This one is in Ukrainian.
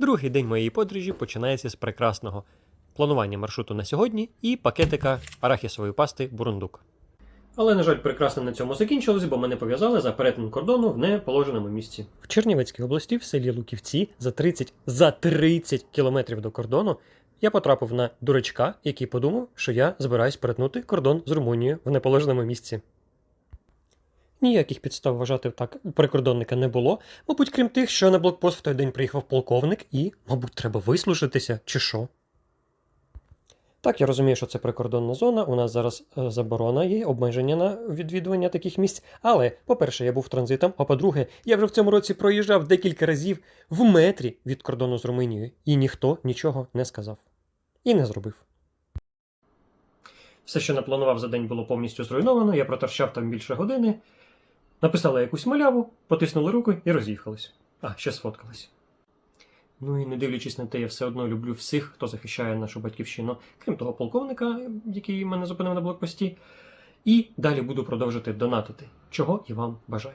Другий день моєї подорожі починається з прекрасного планування маршруту на сьогодні і пакетика арахісової пасти Бурундук. Але, на жаль, прекрасно на цьому закінчилось, бо мене пов'язали за перетин кордону в неположеному місці. В Чернівецькій області, в селі Луківці, за 30, за 30 кілометрів до кордону, я потрапив на дурачка, який подумав, що я збираюсь перетнути кордон з Румунією в неположеному місці. Ніяких підстав вважати так прикордонника не було, мабуть, крім тих, що на блокпост в той день приїхав полковник і, мабуть, треба вислушатися, чи що. Так, я розумію, що це прикордонна зона. У нас зараз е, заборона є, обмеження на відвідування таких місць. Але, по-перше, я був транзитом, а по-друге, я вже в цьому році проїжджав декілька разів в метрі від кордону з Румунією, і ніхто нічого не сказав. І не зробив. Все, що напланував за день, було повністю зруйновано, я проторчав там більше години. Написали якусь маляву, потиснули руку і роз'їхались. А, ще сфоткались. Ну і не дивлячись на те, я все одно люблю всіх, хто захищає нашу батьківщину, крім того полковника, який мене зупинив на блокпості. І далі буду продовжити донатити, чого і вам бажаю.